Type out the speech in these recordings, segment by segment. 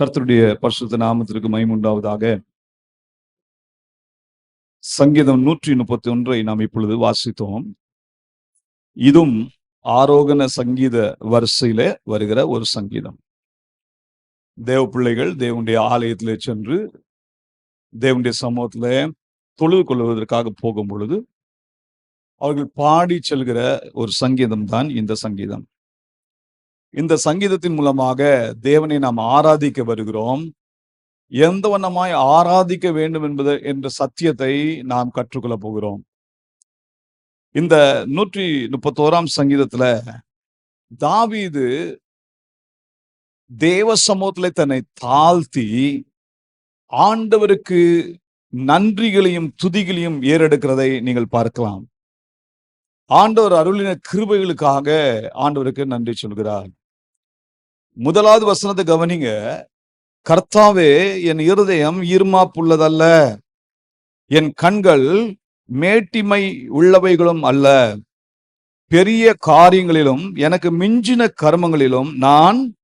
கர்த்தருடைய பரிசுத்த நாமத்திற்கு மைமுண்டாவதாக சங்கீதம் நூற்றி முப்பத்தி ஒன்றை நாம் இப்பொழுது வாசித்தோம். இதுவும் ஆரோகண சங்கீத வரிசையில வருகிற ஒரு சங்கீதம். தேவ பிள்ளைகள் தேவனுடைய ஆலயத்திலே சென்று தேவனுடைய சமூகத்துல தொழுது கொள்வதற்காக போகும் பொழுது அவர்கள் பாடி செல்கிற ஒரு சங்கீதம் தான் இந்த சங்கீதம். இந்த சங்கீதத்தின் மூலமாக தேவனை நாம் ஆராதிக்க வருகிறோம். எந்த வண்ணமாய் ஆராதிக்க வேண்டும் என்பது என்ற சத்தியத்தை நாம் கற்றுக்கொள்ள போகிறோம். இந்த நூற்றி முப்பத்தோராம் சங்கீதத்துல தாவீது தேவ சமூகத்திலே தன்னை தாழ்த்தி ஆண்டவருக்கு நன்றிகளையும் துதிகளையும் ஏறெடுக்கிறதை நீங்கள் பார்க்கலாம். ஆண்டவர் அருளின கிருபைகளுக்காக ஆண்டவருக்கு நன்றி சொல்கிறார். முதலாவது வசனத்தை கவனிங்க. கர்த்தாவே என் இருதயம் ஈர்மாப்புள்ளதல்ல என் கண்கள் மேட்டிமை உள்ளவைகளும் அல்ல. பெரிய காரியங்களிலும் எனக்கு மிஞ்சின கர்மங்களிலும் நான்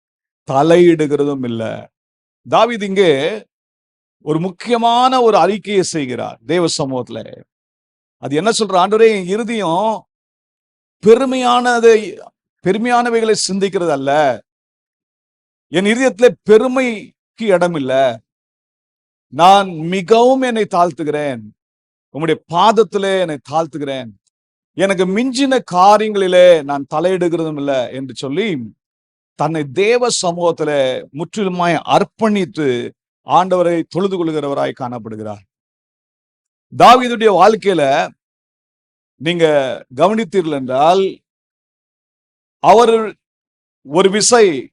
தலையிடுகிறதும் இல்லை. தாவித் இங்கே ஒரு முக்கியமான ஒரு அறிக்கையை செய்கிறார் தேவ சமூகத்துல. அது என்ன சொல்ற ஆண்டவரே என் இறுதியும் பெருமையானதை பெருமையானவைகளை சிந்திக்கிறது அல்ல என் இதயத்திலே பெருமைக்கு இடம் இல்லை நான் மிகவும் என்னை தாழ்த்துகிறேன். உங்களுடைய பாதத்திலே என்னை தாழ்த்துகிறேன். எனக்கு மிஞ்சின காரியங்களிலே நான் தலையிடுகிறதும் இல்லை என்று சொல்லி தன்னை தேவ சமூகத்துல முற்றிலுமாய் அர்ப்பணித்து ஆண்டவரை தொழுது கொள்கிறவராய் காணப்படுகிறார். தாவிதுடைய வாழ்க்கையில நீங்க கவனித்தீர்கள் என்றால் அவர் ஒரு விசை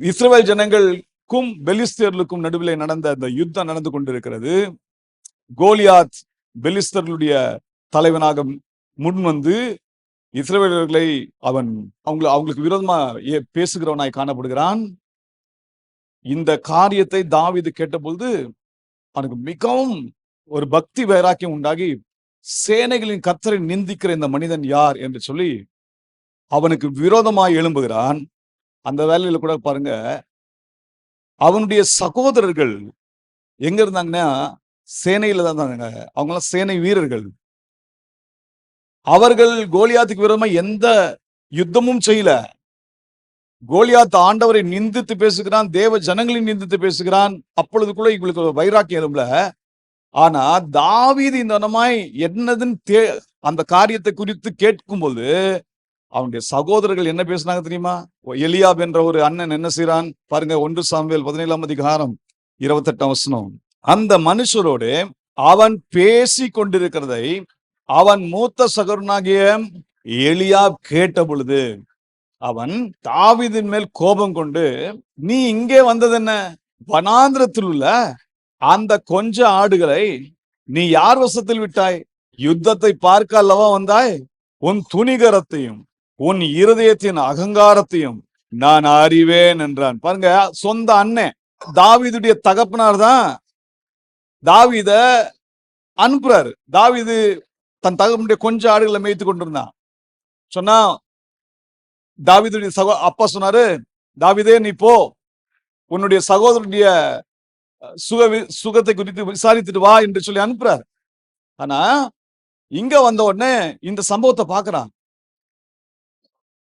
இஸ்ரேல் ஜனங்களுக்கும் பெலிஸ்தர்களுக்கும் நடுவில் நடந்த அந்த யுத்தம் நடந்து கொண்டிருக்கிறது. கோலியாத் பெலிஸ்தர்களுடைய தலைவனாக முன் வந்து இஸ்ரேலர்களை அவன் அவங்க அவங்களுக்கு விரோதமா பேசுகிறவனாய் காணப்படுகிறான். இந்த காரியத்தை தாவீது கேட்டபொழுது அவனுக்கு மிகவும் ஒரு பக்தி வைராக்கியம் உண்டாகி சேனைகளின் கத்தரை நிந்திக்கிற இந்த மனிதன் யார் என்று சொல்லி அவனுக்கு விரோதமாய் எழும்புகிறான். அந்த வேலையில கூட பாருங்க. அவனுடைய சகோதரர்கள் எங்க இருந்தாங்கன்னா சேனையில தான் இருந்தாங்க. அவங்களாம் சேனை வீரர்கள். அவர்கள் கோலியாத்துக்கு விரோதமா எந்த யுத்தமும் செய்யல. கோலியாத் ஆண்டவரை நிந்தித்து பேசுகிறான் தேவ ஜனங்களை நிந்தித்து பேசுகிறான். அப்பொழுதுக்குள்ள இவங்களுக்கு வைராக்கியம் எழும்பல ஆனா தாவீது இந்த என்னதுன்னு தே அந்த காரியத்தை குறித்து கேட்கும்போது அவனுடைய சகோதரர்கள் என்ன பேசுனாங்க தெரியுமா? எலியாப் என்ற ஒரு அண்ணன் என்ன செய்யறான் பாருங்க ஒன்று சாம்வேல் பதினேழாம் அதிகாரம் இருபத்தெட்டாம் வசனம். அந்த மனுஷரோடு அவன் பேசி கொண்டிருக்கிறதை அவன் மூத்த சகோதரனாகிய எலியாப் கேட்ட பொழுது அவன் தாவிதின் மேல் கோபம் கொண்டு நீ இங்கே வந்தது என்ன? வனாந்திரத்தில் உள்ள அந்த கொஞ்ச ஆடுகளை நீ யார் வசத்தில் விட்டாய்? யுத்தத்தை பார்க்க அல்லவா வந்தாய்? உன் துணிகரத்தையும் உன் இருதயத்தின் அகங்காரத்தையும் நான் அறிவேன் என்றான். பாருங்க சொந்த அண்ணன் தாவீதுடைய தகப்பனார் தான் தாவித அனுப்புறாரு. தாவிது தன் தகப்பனுடைய கொஞ்ச ஆடுகளை மேய்த்து கொண்டிருந்தான். சொன்னா தாவீதுடைய சகோ அப்பா சொன்னாரு தாவிதே நீ போ. உன்னுடைய சகோதரனுடைய சுக வி- சுகத்தை குறித்து விசாரித்துட்டு வா என்று சொல்லி அனுப்புறாரு. ஆனா இங்க வந்த உடனே இந்த சம்பவத்தை பாக்குறான்.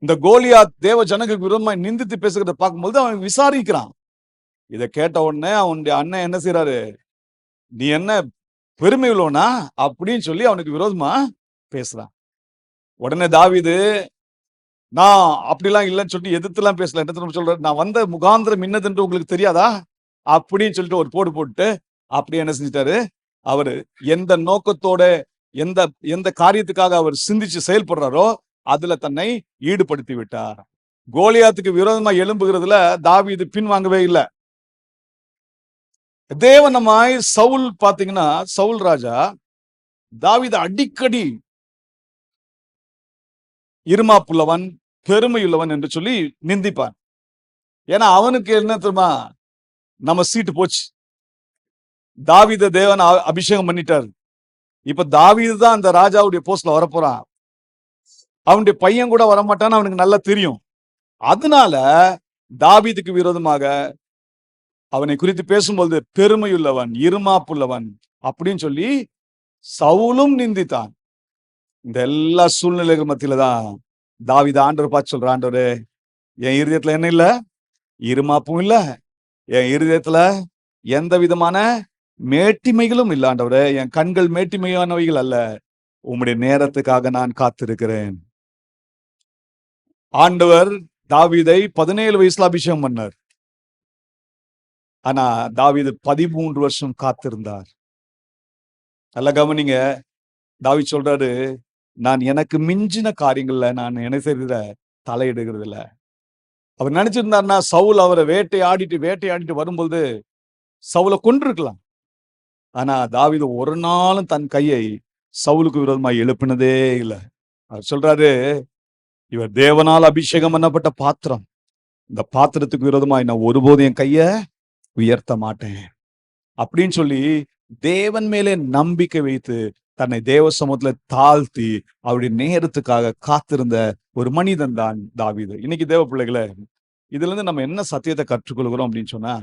இந்த கோலியா தேவ ஜனங்களுக்கு விரோதமாக நிந்தித்து பேசுகிறத பார்க்கும்போது அவன் விசாரிக்கிறான். இதை கேட்ட உடனே அவனுடைய அண்ணன் என்ன செய்யறாரு நீ என்ன பெருமை உள்ளவனா? அப்படின்னு சொல்லி அவனுக்கு விரோதமா பேசுறான். உடனே தாவிது நான் அப்படிலாம் இல்லைன்னு சொல்லிட்டு எதிர்த்துலாம் பேசல. என்ன சொல்ற நான் வந்த முகாந்திரம் என்னதுன்று உங்களுக்கு தெரியாதா? அப்படின்னு சொல்லிட்டு ஒரு போடு போட்டு அப்படி என்ன செஞ்சிட்டாரு? அவரு எந்த நோக்கத்தோட எந்த எந்த காரியத்துக்காக அவர் சிந்திச்சு செயல்படுறாரோ அதுல தன்னை ஈடுபடுத்தி விட்டார் கோலியாத்துக்கு விரோதமா எழும்புகிறதுல தாவீது பின்வாங்கவே இல்லை. தேவனமாய் சவுல் பாத்தீங்கன்னா சவுல் ராஜா தாவித அடிக்கடி இருமாப்புள்ளவன் பெருமையுள்ளவன் என்று சொல்லி நிந்திப்பான் ஏன்னா அவனுக்கு என்ன தெரியுமா? நம்ம சீட்டு போச்சு. தாவித தேவன் அபிஷேகம் பண்ணிட்டாரு. இப்ப தாவிது தான் அந்த ராஜாவுடைய போஸ்ட்ல வரப்போறான். அவனுடைய பையன் கூட வரமாட்டான்னு அவனுக்கு நல்லா தெரியும். அதனால தாவீதுக்கு விரோதமாக அவனை குறித்து பேசும்போது பெருமையுள்ளவன் இருமாப்புள்ளவன் அப்படின்னு சொல்லி சவுலும் நிந்தித்தான். இந்த எல்லா சூழ்நிலைகள் மத்தியில தான் தாவித ஆண்டவர் பார்த்து சொல்ற ஆண்டவரே என் இருதயத்துல என்ன இல்ல? இருமாப்பும் இல்ல. என் இருதயத்துல எந்த விதமான மேட்டிமைகளும் இல்ல ஆண்டவரே. என் கண்கள் மேட்டிமையானவைகள் அல்ல. உம்முடைய நேரத்துக்காக நான் காத்திருக்கிறேன். ஆண்டவர் தாவீதை பதினேழு வயசுல அபிஷேகம் பண்ணார். ஆனா தாவிது பதிமூன்று வருஷம் காத்திருந்தார். நல்லா கவனிங்க. தாவி சொல்றாரு நான் எனக்கு மிஞ்சின காரியங்கள்ல நான் என்ன செய்யறத தலையிடுகிறது இல்ல அவர் நினைச்சிருந்தாருன்னா சவுல் அவரை வேட்டையாடிட்டு வேட்டையாடிட்டு வரும்போது சவுலை கொண்டிருக்கலாம் ஆனா தாவீது ஒரு நாளும் தன் கையை சவுலுக்கு விரோதமா எழுப்பினதே இல்லை. அவர் சொல்றாரு இவர் தேவனால் அபிஷேகம் பண்ணப்பட்ட பாத்திரம். இந்த பாத்திரத்துக்கு விரோதமாய் நான் ஒருபோதும் என் கைய உயர்த்த மாட்டேன். அப்படின்னு சொல்லி தேவன் மேலே நம்பிக்கை வைத்து தன்னை தேவ சமூகத்துல தாழ்த்தி அவருடைய நேரத்துக்காக காத்திருந்த ஒரு மனிதன் தான் தாவிது. இன்னைக்கு தேவ பிள்ளைகளை இதுல இருந்து நம்ம என்ன சத்தியத்தை கற்றுக்கொள்கிறோம் அப்படின்னு சொன்னா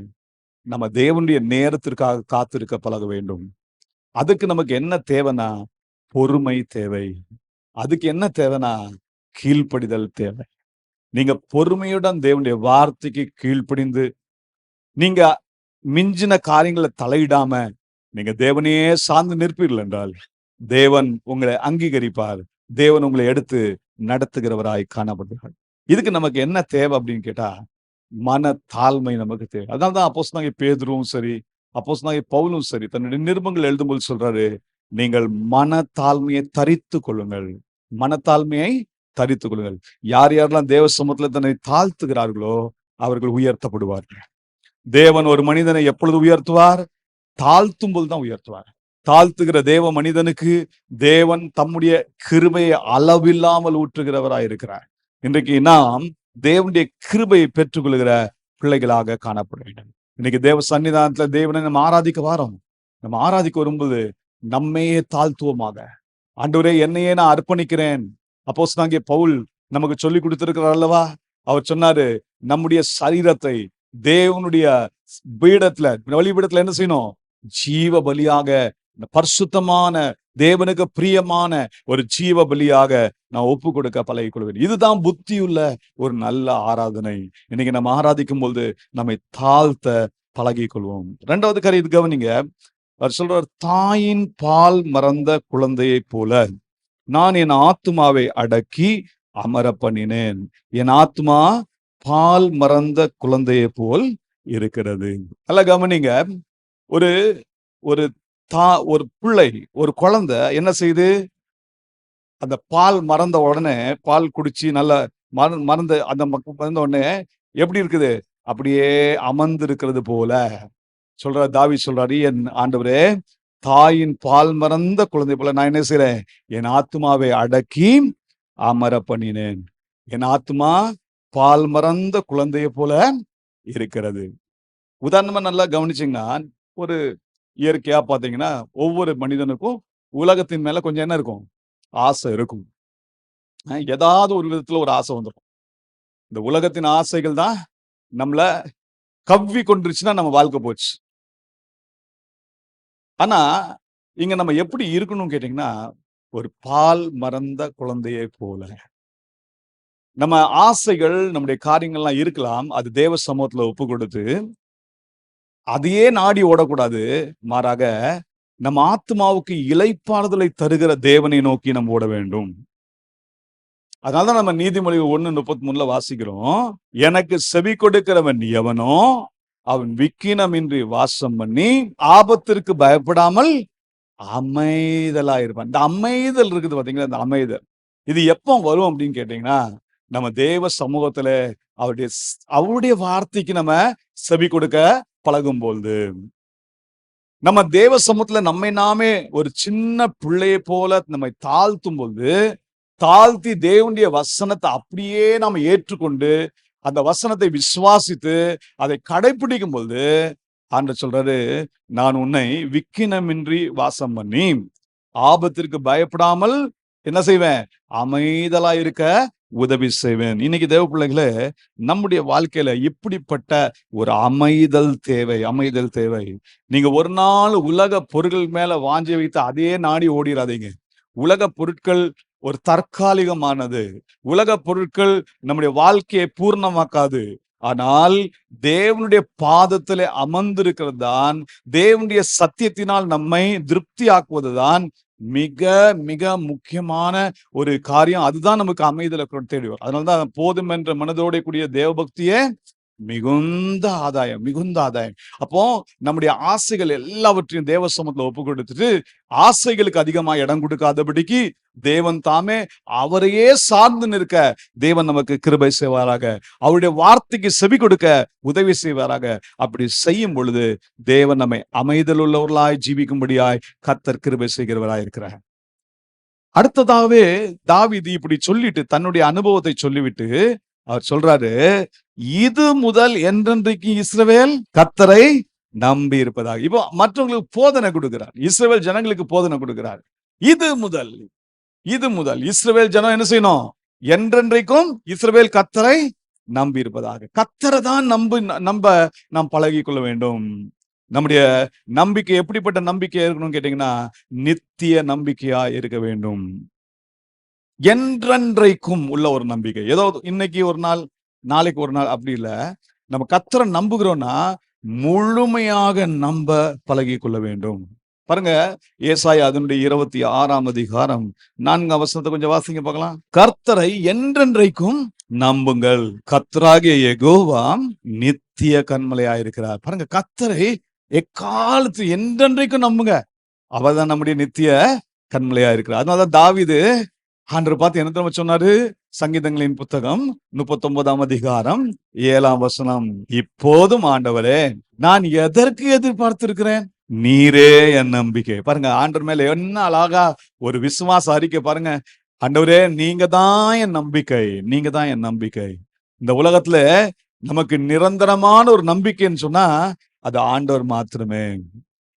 நம்ம தேவனுடைய நேரத்திற்காக காத்திருக்க பழக வேண்டும். அதுக்கு நமக்கு என்ன தேவைன்னா பொறுமை தேவை. அதுக்கு என்ன தேவைன்னா கீழ்ப்படிதல் தேவை. நீங்க பொறுமையுடன் தேவனுடைய வார்த்தைக்கு கீழ்ப்படிந்து நீங்க மிஞ்சின காரியங்களை தலையிடாம நீங்க தேவனையே சார்ந்து நிற்பீர்கள் என்றால் தேவன் உங்களை அங்கீகரிப்பார். தேவன் உங்களை எடுத்து நடத்துகிறவராய் காணப்படுகிறார் இதுக்கு நமக்கு என்ன தேவை அப்படின்னு கேட்டா மன தாழ்மை நமக்கு தேவை. அதனால தான் அப்போஸ் நாங்க பேதுருவும் சரி அப்போஸ் நாங்க பவுலும் சரி தன்னுடைய நிருபங்கள் எழுதும்போது சொல்றாரு நீங்கள் மன தாழ்மையை தரித்து கொள்ளுங்கள். மனத்தாழ்மையை தரித்துக் கொள்ளுங்கள். யார் யாரெல்லாம் தேவ சமூகத்தில் தன்னை தாழ்த்துகிறார்களோ அவர்கள் உயர்த்தப்படுவார்கள் தேவன் ஒரு மனிதனை எப்பொழுது உயர்த்துவார்? தாழ்த்தும் போது தான் உயர்த்துவார். தாழ்த்துகிற தேவ மனிதனுக்கு தேவன் தம்முடைய கிருபையை அளவில்லாமல் ஊற்றுகிறவராய் இருக்கிறார். இன்றைக்கு நாம் தேவனுடைய கிருபையை பெற்றுக்கொள்கிற பிள்ளைகளாக காணப்பட வேண்டும். இன்னைக்கு தேவ சன்னிதானத்துல தேவனை நம்ம ஆராதிக்க வாரோம். நம்ம ஆராதிக்க வரும்போது நம்மையே தாழ்த்துவமாக. ஆண்டவரே என்னையே நான் அர்ப்பணிக்கிறேன். அப்போஸ் நாங்க பவுல் நமக்கு சொல்லி கொடுத்திருக்கிறார் அல்லவா? அவர் சொன்னாரு நம்முடைய சரீரத்தை தேவனுடைய பீடத்துல வழிபீடத்துல என்ன செய்யணும்? ஜீவ பலியாக பரிசுத்தமான தேவனுக்கு பிரியமான ஒரு ஜீவ பலியாக நான் ஒப்பு கொடுக்க பழகி கொள்வேன் இதுதான் புத்தியுள்ள ஒரு நல்ல ஆராதனை. இன்னைக்கு நம்ம ஆராதிக்கும் பொழுது நம்மை தாழ்த்த பழகி கொள்வோம் ரெண்டாவது கரை இது கவனிங்க. அவர் சொல்றார் தாயின் பால் மறந்த குழந்தையைப் போல. நான் என் ஆத்துமாவை அடக்கி அமர பண்ணினேன் என் ஆத்மா பால் மறந்த குழந்தையை போல் இருக்கிறது. அல்ல கவனிங்க. ஒரு ஒரு தா ஒரு பிள்ளை ஒரு குழந்தை என்ன செய்யுது? அந்த பால் மறந்த உடனே பால் குடிச்சு நல்ல மற மறந்த அந்த மறந்த உடனே எப்படி இருக்குது? அப்படியே அமர்ந்து இருக்கிறது போல. சொல்ற தாவி சொல்றாரு என் ஆண்டவரே தாயின் பால் மறந்த குழந்தை போல நான் என்ன செய்யறேன் என் ஆத்மாவை அடக்கி அமர பண்ணினேன். என் ஆத்மா பால் மறந்த குழந்தையை போல இருக்கிறது. உதாரணமா நல்லா கவனிச்சிங்கன்னா ஒரு இயற்கையா பாத்தீங்கன்னா ஒவ்வொரு மனிதனுக்கும் உலகத்தின் மேல கொஞ்சம் என்ன இருக்கும்? ஆசை இருக்கும். ஏதாவது ஒரு விதத்துல ஒரு ஆசை வந்துடும் இந்த உலகத்தின் ஆசைகள் தான் நம்மள கவ்வி கொண்டுருச்சுன்னா நம்ம வாழ்க்கை போச்சு. ஆனா இங்க நம்ம எப்படி இருக்கணும்னு கேட்டீங்கன்னா ஒரு பால் மறந்த குழந்தையை போல. நம்ம ஆசைகள் நம்முடைய காரியங்கள்லாம் இருக்கலாம் அது தேவ சமூகத்துல ஒப்பு கொடுத்து அதையே நாடி ஓடக்கூடாது. மாறாக நம்ம ஆத்மாவுக்கு இளைப்பாறுதலை தருகிற தேவனை நோக்கி நம்ம ஓட வேண்டும். அதனாலதான் நம்ம நீதிமொழி ஒண்ணு முப்பத்தி மூணுல வாசிக்கிறோம் எனக்கு செவி கொடுக்கிறவன் எவனோ அவன் விக்கினமின்றி வாசம் பண்ணி ஆபத்திற்கு பயப்படாமல் அமைதலா இருப்பான். இந்த அமைதல் இருக்குது பாத்தீங்களா? இந்த அமைதல். இது எப்போ வரும் அப்படின்னு கேட்டீங்கன்னா நம்ம தேவ சமூகத்துல அவருடைய அவருடைய வார்த்தைக்கு நம்ம செவி கொடுக்க பழகும் போது நம்ம தேவ சமூகத்துல நம்மை நாமே ஒரு சின்ன பிள்ளையை போல நம்மை தாழ்த்தும் போது தாழ்த்தி தேவனுடைய வசனத்தை அப்படியே நாம ஏற்றுக்கொண்டு அந்த வசனத்தை விசுவாசித்து அதை கடைபிடிக்கும் பொழுது ஆண்டவர் சொல்றாரு நான் உன்னை விக்கினமின்றி வாசம் பண்ணி ஆபத்திற்கு பயப்படாமல் என்ன செய்வேன்? அமைதலா இருக்க உதவி செய்வேன். இன்னைக்கு தேவ பிள்ளைகளே நம்முடைய வாழ்க்கையில இப்படிப்பட்ட ஒரு அமைதல் தேவை அமைதல் தேவை. நீங்க ஒரு நாள் உலக பொருட்கள் மேல வாஞ்சி வைத்து அதே நாடி ஓடிடாதீங்க உலக பொருட்கள் ஒரு தற்காலிகமானது. உலக பொருட்கள் நம்முடைய வாழ்க்கையை பூர்ணமாக்காது. ஆனால் தேவனுடைய பாதத்தில் அமர்ந்திருக்கிறது தான் தேவனுடைய சத்தியத்தினால் நம்மை திருப்தி ஆக்குவதுதான் மிக மிக முக்கியமான ஒரு காரியம். அதுதான் நமக்கு அமைதலை தேடி வரும். அதனாலதான் போதும் என்ற மனதோட கூடிய தேவபக்தியே மிகுந்த ஆதாயம் மிகுந்த ஆதாயம். அப்போ நம்முடைய ஆசைகள் எல்லாவற்றையும் தேவ சமத்துல ஒப்பு கொடுத்துட்டு ஆசைகளுக்கு அதிகமா இடம் கொடுக்காதபடிக்கு தேவன் தாமே அவரையே சார்ந்து நிற்க தேவன் நமக்கு கிருபை செய்வாராக. அவருடைய வார்த்தைக்கு செவி கொடுக்க உதவி செய்வாராக. அப்படி செய்யும் பொழுது தேவன் நம்மை அமைதல் உள்ளவர்களாய் ஜீவிக்கும்படியாய் கத்தர் கிருபை செய்கிறவராய் இருக்கிறார். அடுத்ததாகவே தாவிதி இப்படி சொல்லிட்டு தன்னுடைய அனுபவத்தை சொல்லிவிட்டு அவர் சொல்றாரு இது முதல் என்றென்றைக்கு இஸ்ரவேல் கத்தரை நம்பி இருப்பதாக. இப்போ மற்றவங்களுக்கு போதனை கொடுக்கிறார். இஸ்ரவேல் ஜனங்களுக்கு போதனை கொடுக்கிறார். இது முதல். இது முதல். இஸ்ரவேல் ஜனம் என்ன செய்யணும்? என்றென்றைக்கும் இஸ்ரவேல் கத்தரை நம்பி இருப்பதாக. கத்தரை தான் நம்பு நம்ப நாம் பழகி கொள்ள வேண்டும். நம்முடைய நம்பிக்கை எப்படிப்பட்ட நம்பிக்கை இருக்கணும்னு கேட்டீங்கன்னா நித்திய நம்பிக்கையா இருக்க வேண்டும். என்றென்றைக்கும் உள்ள ஒரு நம்பிக்கை. ஏதோ இன்னைக்கு ஒரு நாள் நாளைக்கு ஒரு நாள் அப்படி இல்ல. நம்ம கத்தரை நம்புகிறோம்னா முழுமையாக நம்ப பழகி கொள்ள வேண்டும். பாருங்க ஏசாய் அதனுடைய இருபத்தி ஆறாம் அதிகாரம் நான்கு அவசரத்தை கொஞ்சம் வாசிங்க பார்க்கலாம். கர்த்தரை என்றென்றைக்கும் நம்புங்கள். கத்தராகிய எகோவாம் நித்திய கண்மலையாயிருக்கிறார் பாருங்க கத்தரை எக்காலத்து என்றென்றைக்கும் நம்புங்க. அவர்தான் நம்முடைய நித்திய கண்மலையா இருக்கிறார் அதனாலதான் தாவிது ஆண்டர் பார்த்து என்ன சொன்னாரு? சங்கீதங்களின் புத்தகம் முப்பத்தொன்பதாம் அதிகாரம் ஏழாம் வசனம். இப்போதும் ஆண்டவரே நான் எதற்கு எதிர்பார்த்திருக்கிறேன்? நீரே என் நம்பிக்கை. பாருங்க ஆண்டவர் மேல என்ன அழகா ஒரு விசுவாச அறிக்கை பாருங்க. ஆண்டவரே நீங்க தான் என் நம்பிக்கை நீங்க தான் என் நம்பிக்கை. இந்த உலகத்துல நமக்கு நிரந்தரமான ஒரு நம்பிக்கைன்னு சொன்னா அது ஆண்டவர் மாத்திரமே.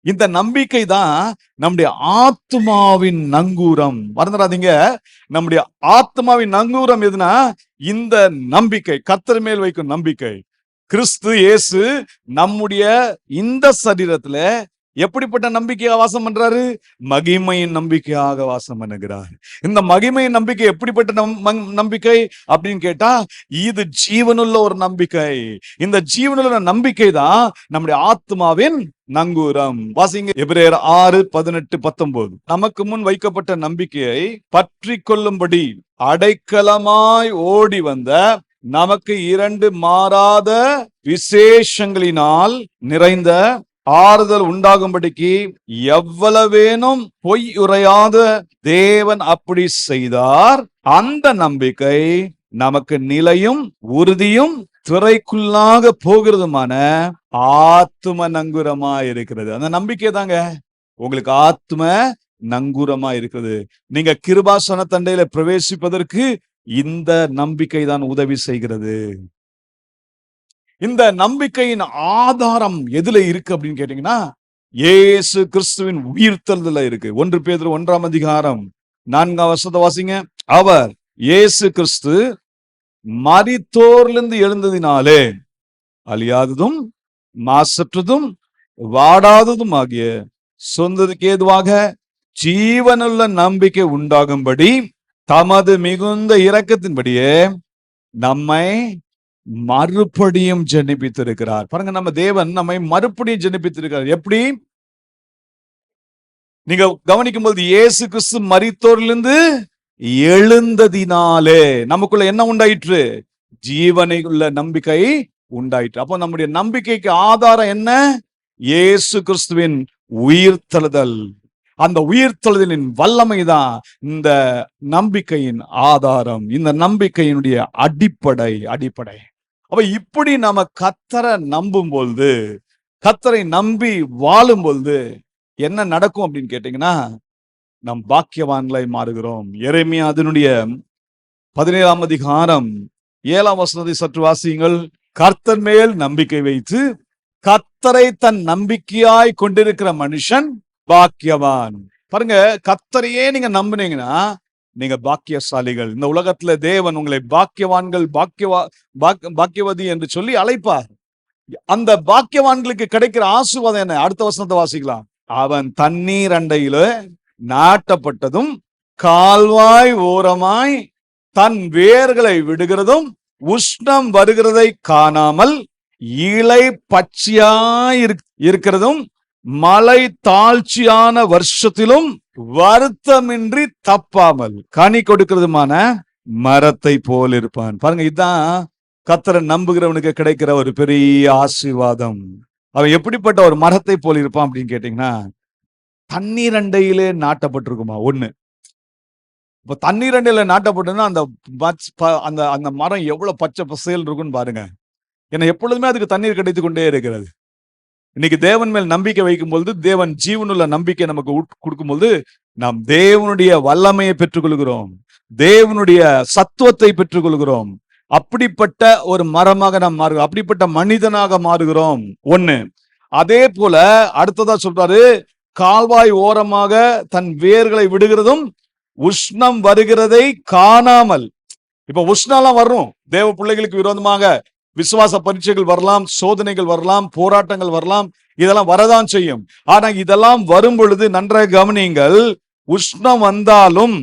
இந்த நம்பிக்கை தான் நம்முடைய ஆத்மாவின் நங்கூரம். மறந்துடாதீங்க. நம்முடைய ஆத்மாவின் நங்கூரம் எதுனா இந்த நம்பிக்கை கத்தர் மேல் வைக்கும் நம்பிக்கை. கிறிஸ்து இயேசு நம்முடைய இந்த சரீரத்துல எப்படிப்பட்ட நம்பிக்கையாக வாசம் பண்றாரு? மகிமையின் நம்பிக்கையாக வாசம் பண்ணுகிறார். இந்த மகிமையின் நம்பிக்கை எப்படிப்பட்ட நம்- நம்பிக்கை அப்படின்னு கேட்டா இது ஜீவனுள்ள ஒரு நம்பிக்கை. இந்த ஜீவனுள்ள நம்பிக்கை தான் நம்முடைய ஆத்மாவின் நங்கூரம். வாசிங்க. எபிரேயர் ஆறு பதினெட்டு பத்தொன்பது. நமக்கு முன் வைக்கப்பட்ட நம்பிக்கையை பற்றி கொள்ளும்படி அடைக்கலமாய் ஓடி வந்த நமக்கு இரண்டு மாறாத விசேஷங்களினால் நிறைந்த ஆறுதல் உண்டாகும்படிக்கு எவ்வளவேனும் பொய் உரையாத தேவன் அப்படி செய்தார். அந்த நம்பிக்கை நமக்கு நிலையும் உறுதியும் துறைக்குள்ளாக போகிறதுமான ஆத்ம நங்குரமா இருக்கிறது. அந்த நம்பிக்கை தாங்க. உங்களுக்கு ஆத்ம நங்கூரமா இருக்கிறது நீங்க கிருபாசன தண்டையில பிரவேசிப்பதற்கு இந்த நம்பிக்கை தான் உதவி செய்கிறது. இந்த நம்பிக்கையின் ஆதாரம் எதுல இருக்கு அப்படின்னு கேட்டீங்கன்னா ஏசு கிறிஸ்துவின் உயிர்த்தல்துல இருக்கு. ஒன்று பேர் ஒன்றாம் அதிகாரம் நான்காம் வருஷத்தை வாசிங்க. அவர் இயேசு கிறிஸ்து மறித்தோர்லிருந்து எழுந்ததினாலே அழியாததும் மாசற்றதும் வாடாததும் ஆகிய சொந்ததுக்கு ஏதுவாக ஜீவனுள்ள நம்பிக்கை உண்டாகும்படி தமது மிகுந்த இரக்கத்தின்படியே நம்மை மறுபடியும் ஜெனிப்பித்திருக்கிறார். பாருங்க நம்ம தேவன் நம்மை மறுபடியும் ஜெனிப்பித்திருக்கிறார். எப்படி? நீங்க கவனிக்கும் போது இயேசு கிறிஸ்து மறித்தோர்லிருந்து எழுந்ததினாலே நமக்குள்ள என்ன உண்டாயிற்று? ஜீவனை உள்ள நம்பிக்கை உண்டாயிற்று. அப்போ நம்முடைய நம்பிக்கைக்கு ஆதாரம் என்ன? இயேசு கிறிஸ்துவின் உயிர்த்தழுதல். அந்த உயிர்த்தெழுதலின் வல்லமைதான் இந்த நம்பிக்கையின் ஆதாரம் இந்த நம்பிக்கையினுடைய அடிப்படை அடிப்படை. அப்ப இப்படி நாம கத்தரை நம்பும் பொழுது கத்தரை நம்பி வாழும் பொழுது என்ன நடக்கும் அப்படின்னு கேட்டீங்கன்னா நம் பாக்கியவான்களை மாறுகிறோம். எரேமியா அதனுடைய பதினேழாம் அதிகாரம் ஏழாம் வசனத்தை சற்று வாசியுங்கள். கர்த்தர் மேல் நம்பிக்கை வைத்து கத்தரை தன் நம்பிக்கையாய் கொண்டிருக்கிற மனுஷன் பாக்கியவான். பாருங்க கத்தரையே நீங்க நம்புனீங்கன்னா நீங்க பாக்கியசாலிகள். இந்த உலகத்துல தேவன் உங்களை பாக்கியவான்கள் பாக்கியவா பாக்கியவதி என்று சொல்லி அழைப்பார். அந்த பாக்கியவான்களுக்கு கிடைக்கிற ஆசுவாதம் என்ன? அடுத்த வசனத்தை வாசிக்கலாம். அவன் தண்ணீர் அண்டையில நாட்டப்பட்டதும் கால்வாய் ஓரமாய் தன் வேர்களை விடுகிறதும் உஷ்ணம் வருகிறதை காணாமல் இலை பச்சையாய் இருக்கிறதும் மலை தாழ்ச்சியான வருஷத்திலும் வருத்தமின்றி தப்பாமல் கனி கொடுக்கிறதுமான மரத்தை போல் இருப்பான். பாருங்க இதுதான் கத்தரை நம்புகிறவனுக்கு கிடைக்கிற ஒரு பெரிய ஆசீர்வாதம். அவன் எப்படிப்பட்ட ஒரு மரத்தை போல் இருப்பான் அப்படின்னு கேட்டீங்கன்னா தண்ணீர் அண்டையிலே நாட்டப்பட்டிருக்குமா? ஒண்ணு. இப்ப தண்ணீர் அண்டையில நாட்டப்பட்டதுன்னா அந்த பச்- ப- அந்த அந்த மரம் எவ்வளவு பச்சை பசேல் இருக்குன்னு பாருங்க. ஏன்னா எப்பொழுதுமே அதுக்கு தண்ணீர் கிடைத்து கொண்டே இருக்கிறது. இன்னைக்கு தேவன் மேல் நம்பிக்கை வைக்கும் பொழுது தேவன் ஜீவனுள்ள நம்பிக்கை நமக்கு உட்- கொடுக்கும்போது நாம் தேவனுடைய வல்லமையை பெற்றுக்கொள்கிறோம். தேவனுடைய சத்துவத்தை பெற்றுக்கொள்கிறோம். அப்படிப்பட்ட ஒரு மரமாக நாம் மாறுகிறோம் அப்படிப்பட்ட மனிதனாக மாறுகிறோம். ஒண்ணு. அதே போல அடுத்ததா சொல்றாரு கால்வாய் ஓரமாக தன் வேர்களை விடுகிறதும் உஷ்ணம் வருகிறதை காணாமல். இப்ப உஷ்ணம்லாம் வரும் தேவ பிள்ளைகளுக்கு விரோதமாக விசுவாச பரீட்சைகள் வரலாம் சோதனைகள் வரலாம் போராட்டங்கள் வரலாம். இதெல்லாம் வரதான் செய்யும். ஆனா இதெல்லாம் வரும் பொழுது நன்றாக கவனியுங்கள் உஷ்ணம் வந்தாலும்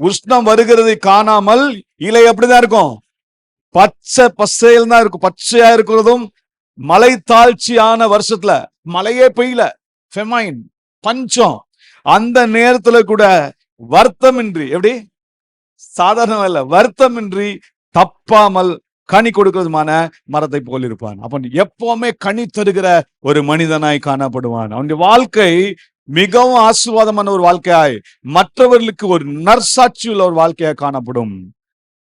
உஷ்ணம் வருகிறதை காணாமல் இலை அப்படிதான் இருக்கும். பச்சை பசையில் தான் இருக்கும். பச்சையா இருக்கிறதும் மலை தாழ்ச்சியான வருஷத்துல மழையே பெய்யல. ஃபெமைன் பஞ்சம். அந்த நேரத்துல கூட வருத்தமின்றி எப்படி? சாதாரணம் இல்ல வருத்தமின்றி தப்பாமல் கனி கொடுக்கிறதுமான மரத்தை போல் இருப்பான். அப்ப எப்பவுமே கனி தருகிற ஒரு மனிதனாய் காணப்படுவான். அவனுடைய வாழ்க்கை மிகவும் ஆசீர்வாதமான ஒரு வாழ்க்கையாய் மற்றவர்களுக்கு ஒரு நற்சாட்சி உள்ள ஒரு வாழ்க்கையாய் காணப்படும்.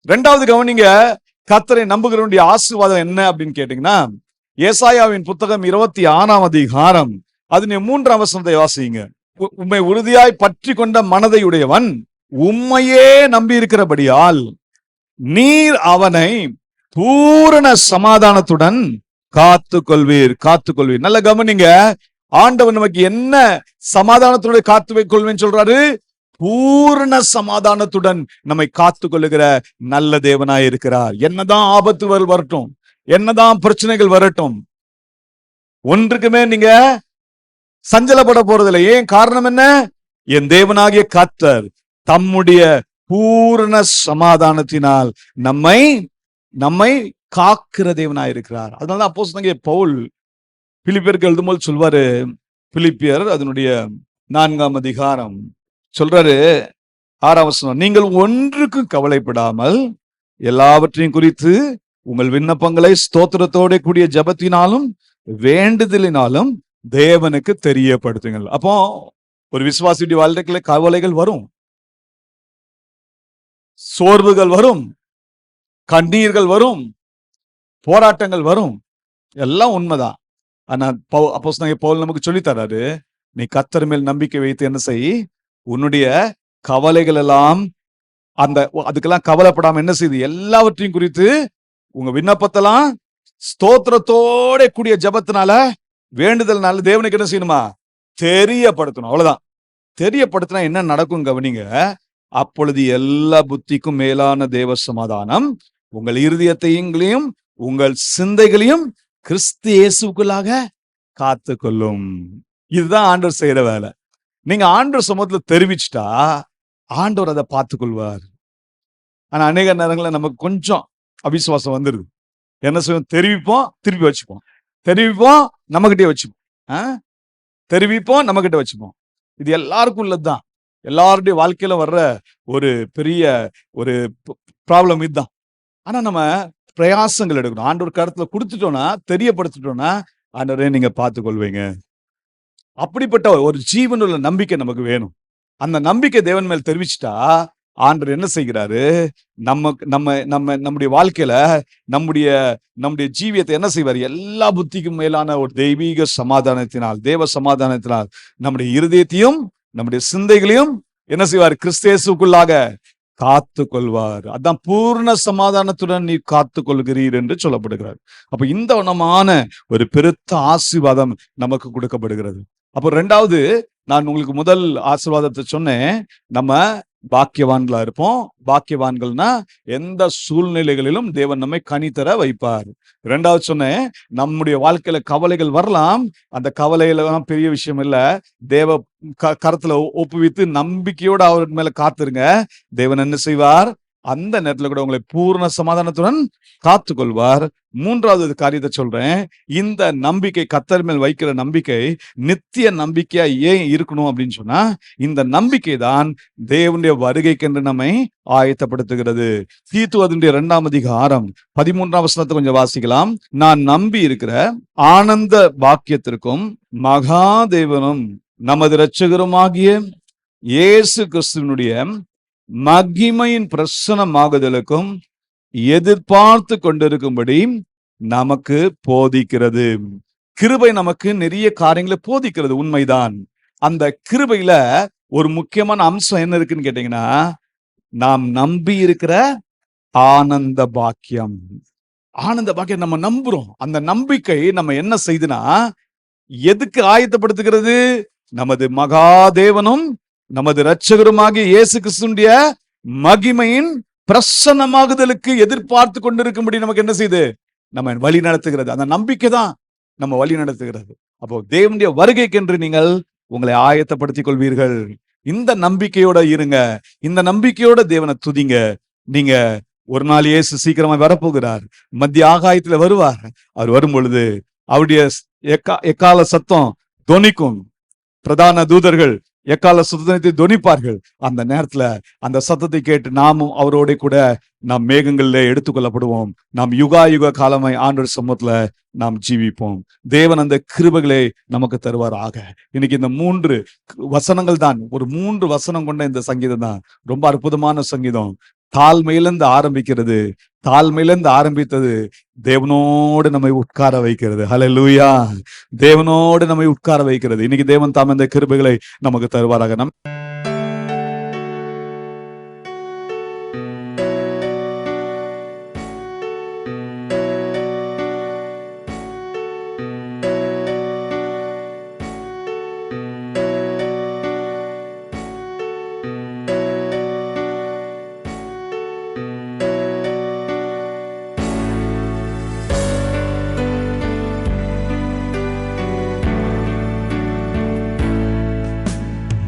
ரெண்டாவது கவனிங்க கத்தரை நம்புகிறவனுடைய ஆசீர்வாதம் என்ன அப்படின்னு கேட்டீங்கன்னா ஏசாயாவின் புத்தகம் இருபத்தி ஆறாம் அதிகாரம். அதனை மூன்றாம் வசனத்தை வாசிங்க. உ- உம்மை உறுதியாய் பற்றி கொண்ட மனதை உடையவன் உண்மையே நம்பி இருக்கிறபடியால் நீர் அவனை பூரண சமாதானத்துடன் காத்து கொள்வீர் காத்து கொள்வீர் நல்ல கவனிங்க. ஆண்டவன் நமக்கு என்ன சமாதானத்துடன் காத்து வைக்கொள்வேன்னு சொல்றாரு? பூரண சமாதானத்துடன் நம்மை காத்து கொள்ளுகிற நல்ல தேவனாய் இருக்கிறார். என்னதான் ஆபத்துகள் வரட்டும் என்னதான் பிரச்சனைகள் வரட்டும் ஒன்றுக்குமே நீங்க சஞ்சலப்பட போறதில்லை. ஏன் காரணம் என்ன? என் தேவனாகிய கத்தர் தம்முடைய பூரண சமாதானத்தினால் நம்மை நம்மை காக்கிற தேவனாய் இருக்கிறார். அதனால அப்போ பவுல் பிலிப்பியருக்கு எழுதும்போது சொல்வாரு பிலிப்பியர் அதனுடைய நான்காம் அதிகாரம் சொல்றாரு ஆறாம் வசனம் நீங்கள் ஒன்றுக்கும் கவலைப்படாமல் எல்லாவற்றையும் குறித்து உங்கள் விண்ணப்பங்களை ஸ்தோத்திரத்தோட கூடிய ஜபத்தினாலும் வேண்டுதலினாலும் தேவனுக்கு தெரியப்படுத்துங்கள். அப்போ ஒரு விசுவாசியுடைய வாழ்க்கையில கவலைகள் வரும். சோர்வுகள் வரும். கண்ணீர்கள் வரும். போராட்டங்கள் வரும். எல்லாம் உண்மைதான். ஆனா பவு அப்போ பவுல் நமக்கு சொல்லி தராரு நீ கத்தர் மேல் நம்பிக்கை வைத்து என்ன செய்? உன்னுடைய கவலைகள் எல்லாம் அந்த அதுக்கெல்லாம் கவலைப்படாம என்ன செய்யுது எல்லாவற்றையும் குறித்து உங்க விண்ணப்பத்தெல்லாம் ஸ்தோத்திரத்தோட கூடிய ஜபத்தினால வேண்டுதல்னால தேவனுக்கு என்ன செய்யணுமா? தெரியப்படுத்தணும். அவ்வளவுதான். தெரியப்படுத்தினா என்ன நடக்கும் கவனிங்க? அப்பொழுது எல்லா புத்திக்கும் மேலான தேவ சமாதானம் உங்கள் இருதயத்தையும் உங்கள் சிந்தைகளையும் கிறிஸ்து இயேசுக்குள்ளாக காத்து கொள்ளும் இதுதான் ஆண்டவர் செய்யற வேலை. நீங்க ஆண்டவர் சமூகத்துல தெரிவிச்சிட்டா ஆண்டவர் அதை பார்த்து கொள்வார் ஆனா அநேக நேரங்களில் நமக்கு கொஞ்சம் அவிசுவாசம் வந்துருது. என்ன செய்வோம்? தெரிவிப்போம் திருப்பி வச்சுப்போம். தெரிவிப்போம் நம்மகிட்டே வச்சுப்போம். ஆ? தெரிவிப்போம் நம்மகிட்ட வச்சுப்போம். இது எல்லாருக்கும் உள்ளதுதான். எல்லாருடைய வாழ்க்கையில வர்ற ஒரு பெரிய ஒரு ப்ராப்ளம் இதுதான். ஆனா நம்ம பிரயாசங்கள் எடுக்கணும். ஆண்டவர் கருத்துல கொடுத்துட்டோம்னா தெரியப்படுத்திட்டோம்னா ஆண்டவரே நீங்க பார்த்து கொள்வீங்க அப்படிப்பட்ட ஒரு ஜீவனுள்ள நம்பிக்கை நமக்கு வேணும். அந்த நம்பிக்கை தேவன் மேல் தெரிவிச்சிட்டா ஆண்டர் என்ன செய்கிறாரு? நம்ம நம்ம நம்ம நம்முடைய வாழ்க்கையில நம்முடைய நம்முடைய ஜீவியத்தை என்ன செய்வார்? எல்லா புத்திக்கும் மேலான ஒரு தெய்வீக சமாதானத்தினால் தேவ சமாதானத்தினால் நம்முடைய இருதயத்தையும் நம்முடைய சிந்தைகளையும் என்ன செய்வார்? கிறிஸ்தேசுக்குள்ளாக காத்து கொள்வார் அதான் பூர்ண சமாதானத்துடன் நீ காத்து கொள்கிறீர் என்று சொல்லப்படுகிறார். அப்ப இந்த வண்ணமான ஒரு பெருத்த ஆசீர்வாதம் நமக்கு கொடுக்கப்படுகிறது. அப்போ ரெண்டாவது நான் உங்களுக்கு முதல் ஆசீர்வாதத்தை சொன்னேன். நம்ம பாக்கியவான்களா இருப்போம். பாக்கியவான்கள்னா எந்த சூழ்நிலைகளிலும் தேவன் நம்மை கனித்தர வைப்பார். இரண்டாவது சொன்னேன் நம்முடைய வாழ்க்கையில கவலைகள் வரலாம். அந்த கவலையில பெரிய விஷயம் இல்ல. தேவ க- கரத்துல ஒ- ஒப்புவித்து நம்பிக்கையோட அவர் மேல காத்துருங்க. தேவன் என்ன செய்வார்? அந்த நேரத்துல கூட உங்களை பூர்ண சமாதானத்துடன் காத்துக்கொள்வார். மூன்றாவது காரியத்தை சொல்றேன். இந்த நம்பிக்கை கத்தர் மேல் வைக்கிற நம்பிக்கை நித்திய நம்பிக்கையா ஏன் இருக்கணும் அப்படின்னு சொன்னா இந்த நம்பிக்கை தான் தேவனுடைய வருகைக்கென்று நம்மை ஆயத்தப்படுத்துகிறது. தீத்து அதனுடைய இரண்டாம் அதிகாரம் பதிமூன்றாம் வசனத்தை கொஞ்சம் வாசிக்கலாம். நான் நம்பி இருக்கிற ஆனந்த பாக்கியத்திற்கும் மகாதேவனும் நமது இரட்சகருமாகிய இயேசு கிறிஸ்துவனுடைய மகிமையின் பிரசனமாகுதலுக்கும் எதிர்பார்த்து கொண்டிருக்கும்படி நமக்கு போதிக்கிறது. கிருபை நமக்கு நிறைய காரியங்களை போதிக்கிறது. உண்மைதான். அந்த கிருபையில ஒரு முக்கியமான அம்சம் என்ன இருக்குன்னு கேட்டீங்கன்னா நாம் நம்பி இருக்கிற ஆனந்த பாக்கியம். ஆனந்த பாக்கியம் நம்ம நம்புறோம். அந்த நம்பிக்கை நம்ம என்ன செய்துனா எதுக்கு ஆயத்தப்படுத்துகிறது? நமது மகாதேவனும் நமது இரட்சகருமாகிய இயேசு கிறிஸ்துடைய மகிமையின் பிரசன்னமாகுதலுக்கு எதிர்பார்த்து கொண்டிருக்கும்படி நமக்கு என்ன செய்யுது நம்ம வழி நடத்துகிறது. அந்த நம்பிக்கை தான் நம்ம வழி நடத்துகிறது. அப்போ தேவனுடைய வருகைக்கென்று நீங்கள் உங்களை ஆயத்தப்படுத்திக் கொள்வீர்கள். இந்த நம்பிக்கையோட இருங்க. இந்த நம்பிக்கையோட தேவனை துதிங்க. நீங்க ஒரு நாள் இயேசு சீக்கிரமா வரப்போகிறார். மத்திய ஆகாயத்துல வருவார். அவர் வரும் பொழுது அவருடைய எக்கா எக்கால சத்தம் தொனிக்கும் பிரதான தூதர்கள் எக்கால சுதந்திரத்தை துணிப்பார்கள். அந்த நேரத்துல அந்த சத்தத்தை கேட்டு நாமும் அவரோட கூட நாம் மேகங்கள்ல எடுத்துக்கொள்ளப்படுவோம். நாம் யுகா யுக காலமாய் ஆண்டவர் சமூகத்துல நாம் ஜீவிப்போம். தேவன் அந்த கிருபைகளை நமக்கு தருவாராக. இன்னைக்கு இந்த மூன்று வசனங்கள் தான் ஒரு மூன்று வசனம் கொண்ட இந்த சங்கீதம் தான். ரொம்ப அற்புதமான சங்கீதம். தாழ்மையிலிருந்து ஆரம்பிக்கிறது தாழ்மையிலிருந்து ஆரம்பித்தது தேவனோடு நம்மை உட்கார வைக்கிறது. ஹalleluya தேவனோடு நம்மை உட்கார வைக்கிறது. இன்னைக்கு தேவன் தாம் இந்த கிருபைகளை நமக்கு தருவாராக. நம்